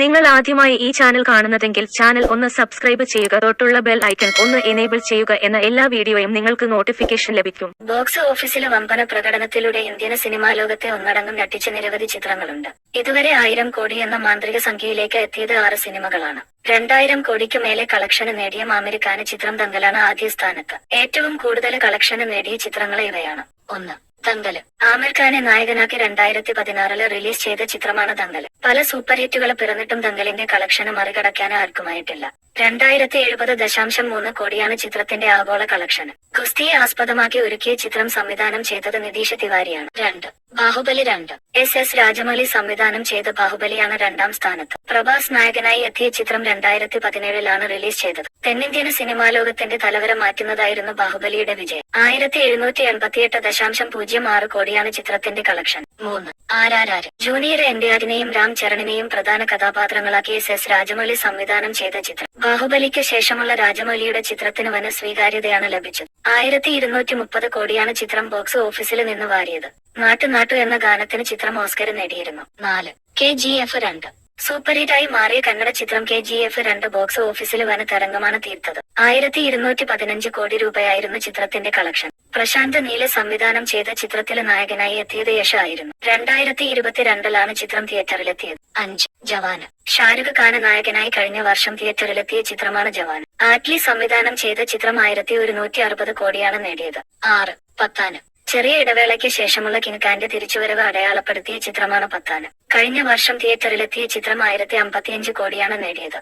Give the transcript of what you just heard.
നിങ്ങൾ ആദ്യമായി ഈ ചാനൽ കാണുന്നതെങ്കിൽ ചാനൽ ഒന്ന് സബ്സ്ക്രൈബ് ചെയ്യുക. തൊട്ടുള്ള ബെൽ ഐക്കൺ ഒന്ന് എനേബിൾ ചെയ്യുക എന്ന എല്ലാ വീഡിയോയും നിങ്ങൾക്ക് നോട്ടിഫിക്കേഷൻ ലഭിക്കും. ബോക്സ് ഓഫീസിലെ വമ്പന പ്രകടനത്തിലൂടെ ഇന്ത്യൻ സിനിമാ ലോകത്തെ ഒന്നടങ്കം ഞെട്ടിച്ച നിരവധി ചിത്രങ്ങളുണ്ട്. ഇതുവരെ ആയിരം കോടി എന്ന മാന്ത്രിക സംഖ്യയിലേക്ക് എത്തിയത് ആറ് സിനിമകളാണ്. രണ്ടായിരം കോടിക്ക് മേലെ കളക്ഷന് നേടിയ അമേരിക്കാന ചിത്രം തങ്കലാണ് ആദ്യ സ്ഥാനത്ത് ഏറ്റവും കൂടുതൽ കളക്ഷന് നേടിയ ചിത്രങ്ങൾ ഇവയാണ്. ഒന്ന്. ദങ്കൽ ആമിർ ഖാനെ നായകനാക്കി രണ്ടായിരത്തി പതിനാറിൽ റിലീസ് ചെയ്ത ചിത്രമാണ് ദങ്കൽ പല സൂപ്പർ ഹിറ്റുകൾ പിറന്നിട്ടും ദങ്കലിന്റെ കളക്ഷന് മറികടക്കാൻ ആർക്കുമായിട്ടില്ല രണ്ടായിരത്തി എഴുപത് ദശാംശം മൂന്ന് കോടിയാണ് ചിത്രത്തിന്റെ ആഗോള കളക്ഷൻ. ഗുസ്തിയെ ആസ്പദമാക്കി ഒരുക്കിയ ചിത്രം സംവിധാനം ചെയ്തത് നിതീഷ് തിവാരിയാണ്. രണ്ട്. ബാഹുബലി രണ്ട്. എസ് എസ് രാജമൗലി സംവിധാനം ചെയ്ത ബാഹുബലിയാണ് രണ്ടാം സ്ഥാനത്ത്. പ്രഭാസ് നായകനായി എത്തിയ ചിത്രം രണ്ടായിരത്തി പതിനേഴിലാണ് റിലീസ് ചെയ്തത്. തെന്നിന്ത്യൻ സിനിമാ ലോകത്തിന്റെ തലവര മാറ്റുന്നതായിരുന്നു ബാഹുബലിയുടെ വിജയം. ആയിരത്തി എഴുന്നൂറ്റി എൺപത്തിയെട്ട് ദശാംശം പൂജ്യം ആറ് കോടിയാണ് ചിത്രത്തിന്റെ കളക്ഷൻ. മൂന്ന്. ആരാരാര്. ജൂനിയർ എൻഡിആറിനെയും രാം ചരണിനെയും പ്രധാന കഥാപാത്രങ്ങളാക്കി എസ് എസ് രാജമൗലി സംവിധാനം ചെയ്ത ചിത്രം. ബാഹുബലിക്ക് ശേഷമുള്ള രാജമൗലിയുടെ ചിത്രത്തിന് വന സ്വീകാര്യതയാണ് ലഭിച്ചത്. ആയിരത്തി ഇരുന്നൂറ്റി മുപ്പത് കോടിയാണ് ചിത്രം ബോക്സ് ഓഫീസിൽ നിന്ന് വാരിയത്. നാട്ടു നാട്ടു എന്ന ഗാനത്തിന് ചിത്രം ഓസ്കർ നേടിയിരുന്നു. നാല്. കെ ജി എഫ് രണ്ട്. സൂപ്പർ ഹിറ്റായി മാറിയ കന്നഡ ചിത്രം കെ ജി എഫ് രണ്ട് ബോക്സ് ഓഫീസിൽ വന തരംഗമാണ് തീർത്തത്. ആയിരത്തി ഇരുന്നൂറ്റി പതിനഞ്ച് കോടി രൂപയായിരുന്നു ചിത്രത്തിന്റെ കളക്ഷൻ. പ്രശാന്ത് നീല സംവിധാനം ചെയ്ത ചിത്രത്തിലെ നായകനായി എത്തിയത് യശായിരുന്നു രണ്ടായിരത്തി ഇരുപത്തിരണ്ടിലാണ് ചിത്രം തിയേറ്ററിലെത്തിയത്. അഞ്ച് ജവാന്. ഷാരുഖ് ഖാന് നായകനായി കഴിഞ്ഞ വർഷം തിയേറ്ററിലെത്തിയ ചിത്രമാണ് ജവാൻ ആറ്റ്ലി സംവിധാനം ചെയ്ത ചിത്രം ആയിരത്തി ഒരുന്നൂറ്റി അറുപത് കോടിയാണ് നേടിയത്. ആറ് പത്താന്. ചെറിയ ഇടവേളയ്ക്ക് ശേഷമുള്ള കിങ്കാന്റെ തിരിച്ചുവരവ് അടയാളപ്പെടുത്തിയ ചിത്രമാണ് പത്താന്. കഴിഞ്ഞ വർഷം തിയേറ്ററിലെത്തിയ ചിത്രം ആയിരത്തി അമ്പത്തിയഞ്ച് കോടിയാണ് നേടിയത്.